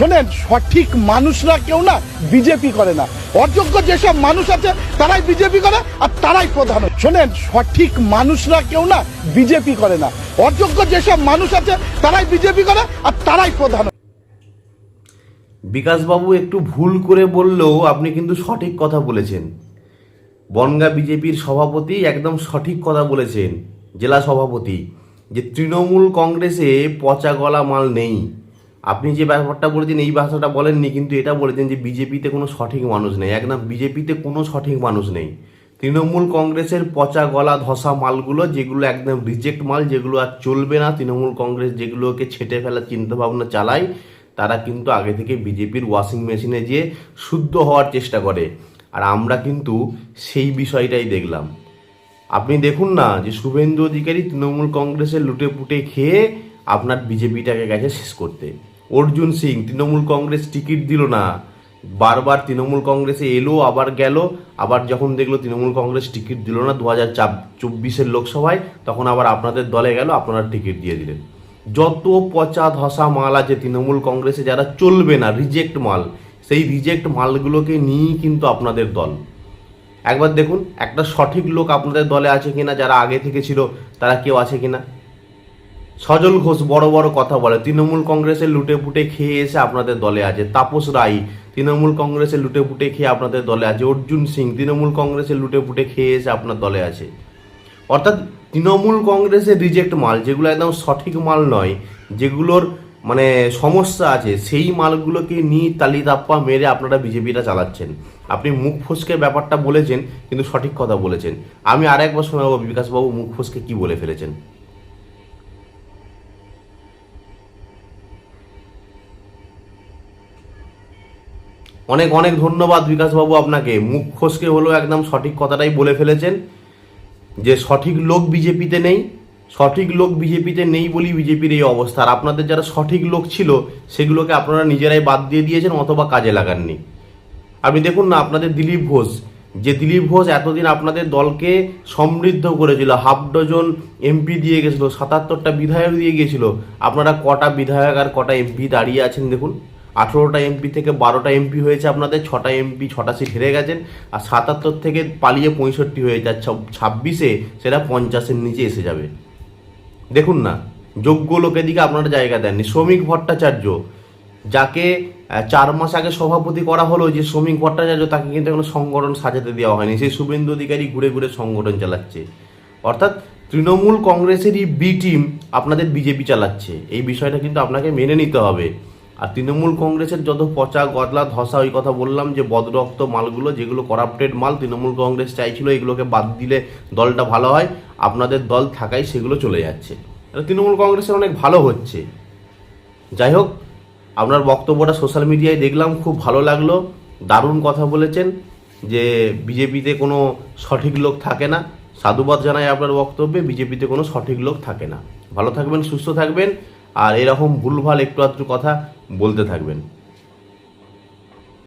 শোনেন, সঠিক মানুষরা কেউ না, বিজেপি করে না। অযোগ্য যেসব মানুষ আছে, তারাই বিজেপি করে আর তারাই প্রধান। শোনেন, সঠিক মানুষরা কেউ না, বিজেপি করে না। অযোগ্য যেসব মানুষ আছে, তারাই বিজেপি করে আর তারাই প্রধান। বিকাশবাবু একটু ভুল করে বললেও আপনি কিন্তু সঠিক কথা বলেছেন। বনগা বিজেপির সভাপতি একদম সঠিক কথা বলেছেন, জেলা সভাপতি, যে তৃণমূল কংগ্রেসে পচা গলা মাল নেই। আপনি যে ব্যাপারটা বলেছেন, এই ভাষাটা বলেননি, কিন্তু এটা বলেছেন যে বিজেপিতে কোনো সঠিক মানুষ নেই। একদম বিজেপিতে কোনো সঠিক মানুষ নেই। তৃণমূল কংগ্রেসের পচা গলা ধসা মালগুলো, যেগুলো একদম রিজেক্ট মাল, যেগুলো আর চলবে না, তৃণমূল কংগ্রেস যেগুলোকে ছেটে ফেলার চিন্তাভাবনা চালায়, তারা কিন্তু আগে থেকে বিজেপির ওয়াশিং মেশিনে গিয়ে শুদ্ধ হওয়ার চেষ্টা করে। আর আমরা কিন্তু সেই বিষয়টাই দেখলাম। আপনি দেখুন না যে শুভেন্দু অধিকারী তৃণমূল কংগ্রেসের লুটে পুটে খেয়ে আপনার বিজেপিটাকে গেছে শেষ করতে। অর্জুন সিং, তৃণমূল কংগ্রেস টিকিট দিল না। বারবার তৃণমূল কংগ্রেসে এলো, আবার গেল। আবার যখন দেখল তৃণমূল কংগ্রেস টিকিট দিল না দু হাজার চব্বিশের লোকসভায়, তখন আবার আপনাদের দলে গেল, আপনারা টিকিট দিয়ে দিলেন। যত পচা ধসা মাল আছে তৃণমূল কংগ্রেসে, যারা চলবে না রিজেক্ট মাল, সেই রিজেক্ট মালগুলোকে নিয়েই কিন্তু আপনাদের দল। একবার দেখুন, একটা সঠিক লোক আপনাদের দলে আছে কিনা, যারা আগে থেকে ছিল, তারা কেউ আছে কিনা? সজল ঘোষ বড় বড় কথা বলে, তৃণমূল কংগ্রেসের লুটে পুটে খেয়ে এসে আপনাদের দলে আছে। তাপস রায়, তৃণমূল কংগ্রেসের লুটে পুটে খেয়ে আপনাদের দলে আছে। অর্জুন সিং, তৃণমূল কংগ্রেসের লুটে পুটে খেয়ে এসে আপনার দলে আছে। অর্থাৎ তৃণমূল কংগ্রেসের রিজেক্ট মাল, যেগুলো একদম সঠিক মাল নয়, যেগুলোর মানে সমস্যা আছে, সেই মালগুলোকে নিয়ে তালি তাপ্পা মেরে আপনারা বিজেপিটা চালাচ্ছেন। আপনি মুখ ফসকে ব্যাপারটা বলেছেন, কিন্তু সঠিক কথা বলেছেন। আমি আর একবার শোনাবো বিকাশবাবু মুখ ফসকে কি বলে ফেলেছেন। অনেক অনেক ধন্যবাদ বিকাশবাবু আপনাকে। মুখ ফসকে হলেও একদম সঠিক কথাটাই বলে ফেলেছেন যে সঠিক লোক বিজেপিতে নেই, সঠিক লোক বিজেপিতে নেই বলেই বিজেপির এই অবস্থা। আর আপনাদের যারা সঠিক লোক ছিল, সেগুলোকে আপনারা নিজেরাই বাদ দিয়ে দিয়েছেন, অথবা কাজে লাগাননি। আপনি দেখুন না, আপনাদের দিলীপ ঘোষ, যে দিলীপ ঘোষ এতদিন আপনাদের দলকে সমৃদ্ধ করেছিল, হাফ ডজন এমপি দিয়ে গেছিল, সাতাত্তরটা বিধায়ক দিয়ে গিয়েছিল আপনারা কটা বিধায়ক আর কটা এমপি দাঁড়িয়ে আছেন দেখুন। আঠেরোটা এমপি থেকে বারোটা এমপি হয়েছে আপনাদের, ছটা এমপি ছটা সিট হেরে গেছেন, আর সাতাত্তর থেকে পালিয়ে পঁয়ষট্টি হয়ে যাচ্ছে। ছাব্বিশে সেটা পঞ্চাশের নিচে এসে যাবে। দেখুন না, যোগ্য লোকের দিকে আপনারা জায়গা দেননি। শ্রমিক ভট্টাচার্য, যাকে চার মাস আগে সভাপতি করা হলো যে শ্রমিক ভট্টাচার্য, তাকে কিন্তু কোনো সংগঠন সাজাতে দেওয়া হয়নি। সেই শুভেন্দু অধিকারী ঘুরে ঘুরে সংগঠন চালাচ্ছে। অর্থাৎ তৃণমূল কংগ্রেসেরই বি টিম আপনাদের বিজেপি চালাচ্ছে। এই বিষয়টা কিন্তু আপনাকে মেনে নিতে হবে। আর তৃণমূল কংগ্রেসের যত পচা গদলা ধসা ওই কথা বললাম যে বদরক্ত মালগুলো, যেগুলো করাপ্টেড মাল, তৃণমূল কংগ্রেস চাইছিল এগুলোকে বাদ দিলে দলটা ভালো হয়, আপনাদের দল থাকায় সেগুলো চলে যাচ্ছে। তৃণমূল কংগ্রেসের অনেক ভালো হচ্ছে। যাই হোক, আপনার বক্তব্যটা সোশ্যাল মিডিয়ায় দেখলাম, খুব ভালো লাগল। দারুণ কথা বলেছেন যে বিজেপিতে কোনো সঠিক লোক থাকে না। সাধুবাদ জানাই আপনার বক্তব্যে, বিজেপিতে কোনো সঠিক লোক থাকে না। ভালো থাকবেন, সুস্থ থাকবেন। আর এরকম ভুলভাল একটু আধটু কথা বলতে থাকবেন।